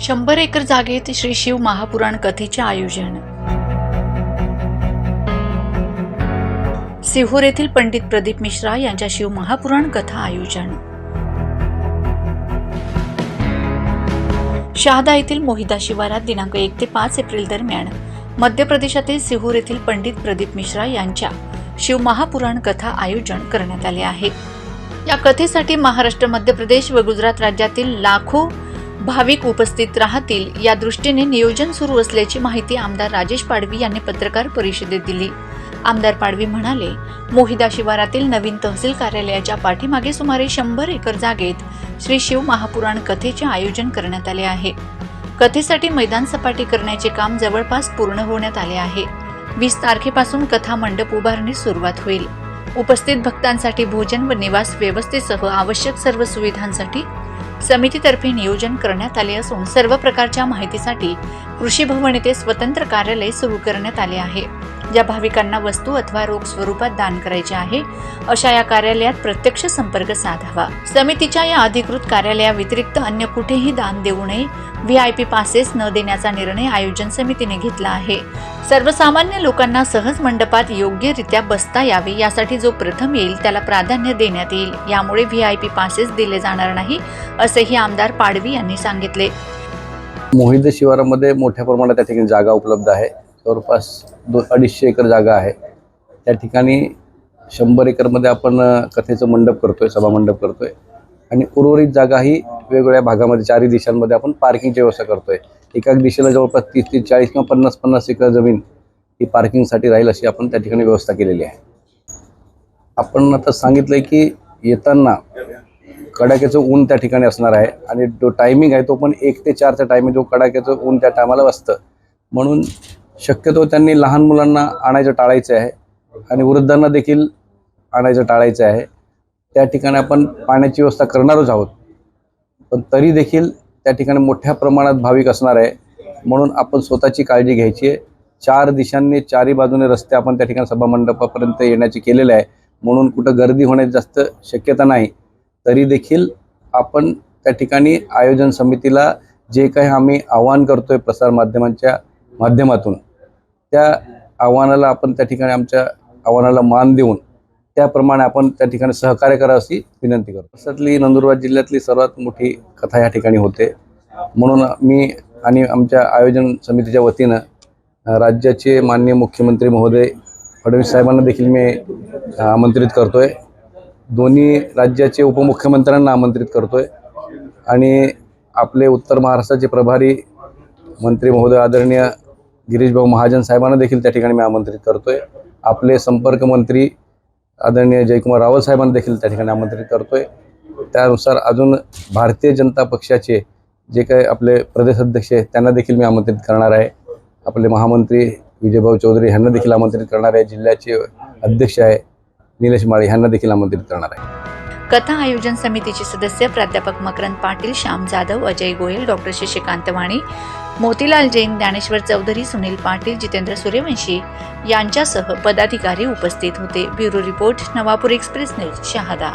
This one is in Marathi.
शंभर एकर जागेत श्री शिव महापुराण कथेचे आयोजन. सिहोर येथील पंडित प्रदीप मिश्रा यांच्या शिव महापुराण कथा आयोजन. शहादा येथील मोहिदा शिवारात दिनांक एक ते पाच एप्रिल दरम्यान मध्य प्रदेशातील सिहोर येथील पंडित प्रदीप मिश्रा यांच्या शिव महापुराण कथा आयोजन करण्यात आले आहे. या कथेसाठी महाराष्ट्र मध्य प्रदेश व गुजरात राज्यातील लाखो भाविक उपस्थित राहतील या दृष्टीने नियोजन सुरू असल्याची माहिती आमदार राजेश पाडवी यांनी पत्रकार परिषदेत दिली. आमदार पाडवी म्हणाले मोहिदा शिवारातील नवीन तहसील कार्यालयाच्या पाठीमागे सुमारे शंभर एकर जागेत श्री शिव महापुराण कथेचे आयोजन करण्यात आले आहे. कथेसाठी मैदान सपाटी करण्याचे काम जवळपास पूर्ण होण्यात आले आहे. वीस तारखेपासून कथा मंडप उभारणीस सुरुवात होईल. उपस्थित भक्तांसाठी भोजन व निवास व्यवस्थेसह आवश्यक सर्व सुविधांसाठी समितीतर्फे नियोजन करण्यात आले असून सर्व प्रकारच्या माहितीसाठी कृषी भवन येथे स्वतंत्र कार्यालय सुरू करण्यात आले आहे. ज्या भाविकांना वस्तू अथवा रोख स्वरूपात दान करायचे आहे अशा या कार्यालयात प्रत्यक्ष संपर्क साधावा. समितीच्या या अधिकृत कार्यालयाव्यतिरिक्त अन्य कुठेही दान देऊ नये व्ही आय पी पासेस न देण्याचा निर्णय आयोजन समितीने घेतला आहे. सर्वसामान्य लोकांना सहज मंडपात योग्यरित्या बसता यावे यासाठी जो प्रथम येईल त्याला प्राधान्य देण्यात येईल. यामुळे व्ही आय पी पासेस दिले जाणार नाही असेही आमदार पाडवी यांनी सांगितले. मोहित शिवारामध्ये मोठ्या प्रमाणात त्या ठिकाणी जागा उपलब्ध आहे. जवळपास दो अडीचशे एकर जागा आहे. त्या ठिकाणी शंभर एकरमध्ये आपण कथेचं मंडप करतो आहे सभा मंडप आहे आणि उर्वरित जागा ही वेगवेगळ्या भागामध्ये चारही दिशांमध्ये आपण पार्किंगची व्यवस्था करतो आहे एका दिशेला जवळपास तीस तीस चाळीस किंवा पन्नास पन्नास एकर जमीन ही पार्किंगसाठी राहील अशी आपण त्या ठिकाणी व्यवस्था केलेली आहे. आपण आता सांगितलं आहे की येताना कडाक्याचं ऊन त्या ठिकाणी असणार आहे आणि जो टायमिंग आहे तो पण एक ते चारचा टायमिंग जो कडाक्याचं ऊन त्या टायमाला असतं. म्हणून शक्यतो त्यांनी लहान मुलांना आणायचं टाळायचं आहे आणि वृद्धांना देखील आणायचं टाळायचं आहे. त्या ठिकाणी आपण पाण्याची व्यवस्था करणारच आहोत. पण तरी देखील त्या ठिकाणी मोठ्या प्रमाणात भाविक असणार आहे. म्हणून आपण स्वतःची काळजी घ्यायची आहे. चार दिशांनी चारी बाजूने रस्ते आपण त्या ठिकाणी सभामंडपापर्यंत येण्याचे केलेले आहे. म्हणून कुठं गर्दी होण्याची जास्त शक्यता नाही. तरी देखील आपण त्या ठिकाणी आयोजन समितीला जे काही आम्ही आव्हान करतोय प्रसारमाध्यमांच्या माध्यमातून त्या आव्हानाला आपण त्या ठिकाणी आमच्या आव्हानाला मान देऊन त्याप्रमाणे आपण त्या ठिकाणी सहकार्य करा अशी विनंती करतो. महाराष्ट्रातली नंदुरबार जिल्ह्यातली सर्वात मोठी कथा या ठिकाणी होते. म्हणून मी आणि आमच्या आयोजन समितीच्या वतीनं राज्याचे माननीय मुख्यमंत्री महोदय फडणवीस साहेबांना देखील मी आमंत्रित करतो आहे दोन्ही राज्याचे उपमुख्यमंत्र्यांना आमंत्रित करतो आहे आणि आपले उत्तर महाराष्ट्राचे प्रभारी मंत्री महोदय आदरणीय गिरीशभाऊ महाजन साहेबांना देखील त्या ठिकाणी मी आमंत्रित करतोय. आपले संपर्क मंत्री आदरणीय जयकुमार रावल साहेबांना देखील त्या ठिकाणी आमंत्रित करतोय. त्यानुसार अजून भारतीय जनता पक्षाचे जे काही आपले प्रदेश अध्यक्ष आहेत त्यांना देखील मी आमंत्रित करणार आहे. आपले महामंत्री विजयभाऊ चौधरी ह्यांना देखील आमंत्रित करणार आहे. जिल्ह्याचे अध्यक्ष आहे निलेश माळी ह्यांना देखील आमंत्रित करणार आहे. कथा आयोजन समितीचे सदस्य प्राध्यापक मकरंद पाटील श्याम जाधव अजय गोयल डॉक्टर शशिकांत वाणी मोतीलाल जैन ज्ञानेश्वर चौधरी सुनील पाटील जितेंद्र सूर्यवंशी यांच्यासह पदाधिकारी उपस्थित होते. Bureau report Navapur express news Shahada.